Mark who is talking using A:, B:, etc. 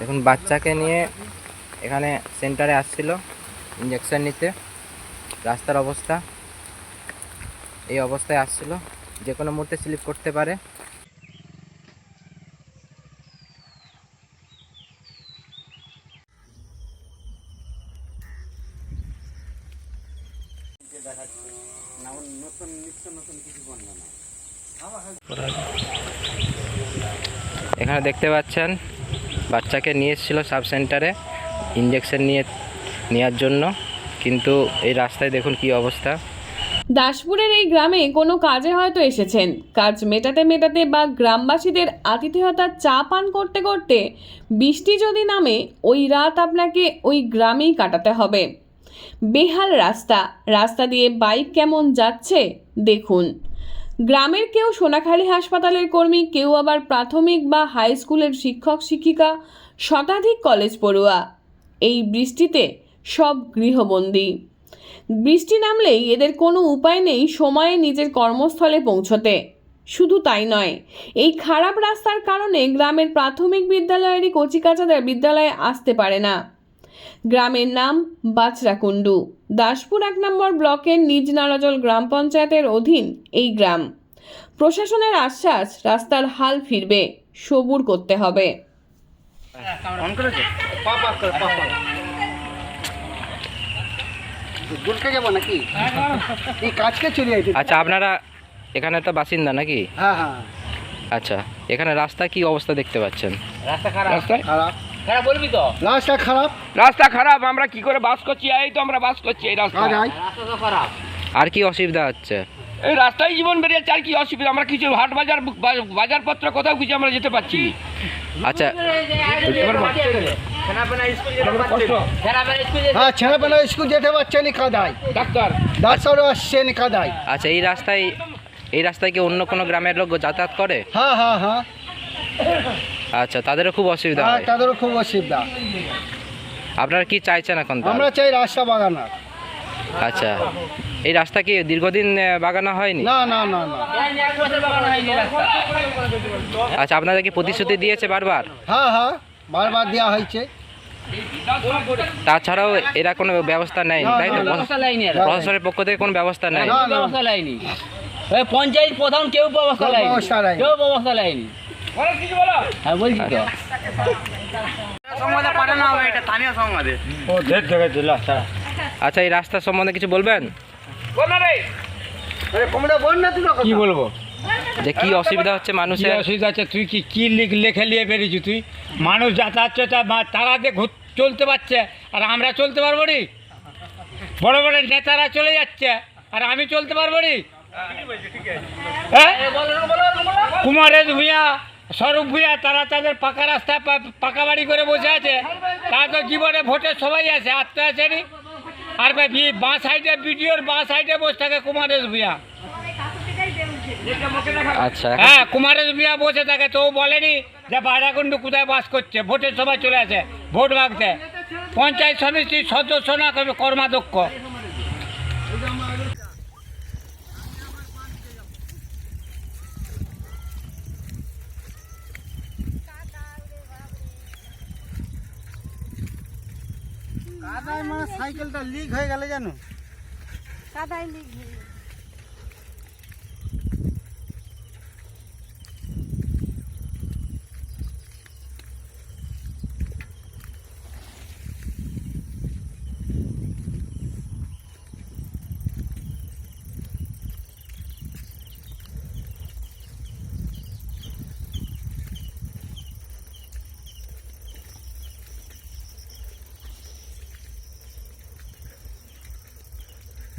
A: দেখুন বাচ্চাকে নিয়ে এখানে সেন্টারে আসছিল ইঞ্জেকশন নিতে। রাস্তার অবস্থা এই অবস্থায় আসছিল। যে কোনো মুহূর্তে স্লিপ করতে পারে। এখানে দেখতে পাচ্ছেন বাচ্চাকে নিয়ে এসেছিল সাব সেন্টারে ইঞ্জেকশন নিয়ে নেওয়ার জন্য। কিন্তু এই রাস্তায় দেখুন কি অবস্থা।
B: দাসপুরের এই গ্রামে কোনো কাজে হয়তো এসেছেন। কাজ মেটাতে মেটাতে বা গ্রামবাসীদের আতিথেয়তার চা পান করতে করতে বৃষ্টি যদি নামে, ওই রাত আপনাকে ওই গ্রামেই কাটাতে হবে। বেহাল রাস্তা। রাস্তা দিয়ে বাইক কেমন যাচ্ছে, দেখুন। গ্রামের কেউ সোনাখালী হাসপাতালের কর্মী, কেউ আবার প্রাথমিক বা হাই স্কুলের শিক্ষক, শিক্ষিকা, শতাধিক কলেজ পড়ুয়া। এই বৃষ্টিতে সব গৃহবন্দী। বৃষ্টি নামলেই এদের কোনো উপায় নেই সময়ে নিজের কর্মস্থলে পৌঁছতে। শুধু তাই নয়, এই খারাপ রাস্তার কারণে গ্রামের প্রাথমিক বিদ্যালয়েরই কচিকাচাদের বিদ্যালয়ে আসতে পারে না। গ্রামের নাম বাচরাকুণ্ডু দাসপুর এক নম্বর ব্লকের নিজ নারাজল গ্রাম পঞ্চায়েতের অধীন এই গ্রাম। প্রশাসনের আশ্বাস রাস্তার হাল ফিরবে সবুর করতে হবে।
A: আচ্ছা আপনারা এখানে তো বাসিন্দা নাকি?
C: হ্যাঁ হ্যাঁ।
A: আচ্ছা এখানে রাস্তা কি অবস্থা দেখতে পাচ্ছেন?
C: রাস্তায়?
D: খারাপ। বলবি তো?
C: রাস্তা খারাপ।
D: রাস্তা খারাপ আমরা কি করে বাস করছি? এই তো আমরা বাস করছি এই রাস্তা।
C: হয়।
A: আর কি অসুবিধা হচ্ছে?
D: এই রাস্তায় জীবন বেরিয়েছে আর কি অসুবিধা? আমরা কিছু হাট বাজার বা- বাজারপত্র কোথাও কিছু আমরা যেতে পারছি না।
A: আচ্ছা।
C: হ্যাঁ স্কুল যেতে পারছে না কাদায়।
D: ডাক্তার।
C: ডাক্তারও আসছে না কাদায়।
A: আচ্ছা এই রাস্তায় এই রাস্তায় কি অন্য কোনো গ্রামের লোক যাতায়াত করে?
C: হ্যাঁ হ্যাঁ হ্যাঁ।
A: আচ্ছা তাদেরও খুব অসুবিধা
C: হ্যাঁ
A: হয়।
C: তাদেরও খুব অসুবিধা।
A: আপনারা কি চাইছেন এখন?
C: আমরা চাই রাস্তা বাগানার
A: আচ্ছা। এই রাস্তা কি দীর্ঘদিন বাগানো হয়নি?
C: না না না না।
A: আচ্ছা আপনাদের কি প্রতিশ্রুতি দিয়েছে বারবার?
C: হ্যাঁ হ্যাঁ বারবার দেওয়া হয়েছে।
A: তাছাড়াও এরা কোনো ব্যবস্থা
C: নেই
A: তাই তো? প্রশাসনের পক্ষ থেকে কোনো ব্যবস্থা নেই
E: পঞ্চায়েত প্রধান কেউ ব্যবস্থা লাইনি। কেউ ব্যবস্থা হ্যাঁ বলছি তো।
A: আচ্ছা এই রাস্তা সম্বন্ধে কিছু বলবেন?
F: কি বলব?
A: যে কি অসুবিধা হচ্ছে
F: কি
A: মানুষের
F: অসুবিধা আছে তুই কি কি লিখ- লেখে নিয়ে বেরিয়েছি তুই? মানুষ যাতায়াত তারা দিয়ে ঘুর চলতে পারছে আর আমরা চলতে পারব নি? বড় বড় নেতারা চলে যাচ্ছে আর আমি চলতে পারব নি? হ্যাঁ? কুমারেশ ভূঁইয়া স্বরূপ ভূঁইয়া তারা তাদের পাকা রাস্তায় পা- পাকা বাড়ি করে বসে আছে। তারা তো জীবনে ভোটে সবাই আছে আর তো আসেনি আর ভাই বাঁ সাইডে বিডিওর বাঁ সাইডে বসে থাকে কুমারেশ ভূয়া
A: আচ্ছা
F: হ্যাঁ কুমারেশ ভূয়া বসে থাকে তো বলেনি যে বারাকুণ্ডু কোথায় বাস করছে ভোটের সময় চলে আসে ভোট ভাগতে পঞ্চায়েত সমিতির সদস্য না কর্মাধ্যক্ষ।
C: কাদায় মানে সাইকেলটা লিক হয়ে গেলে জানো?
G: কাদায় লিক হয়ে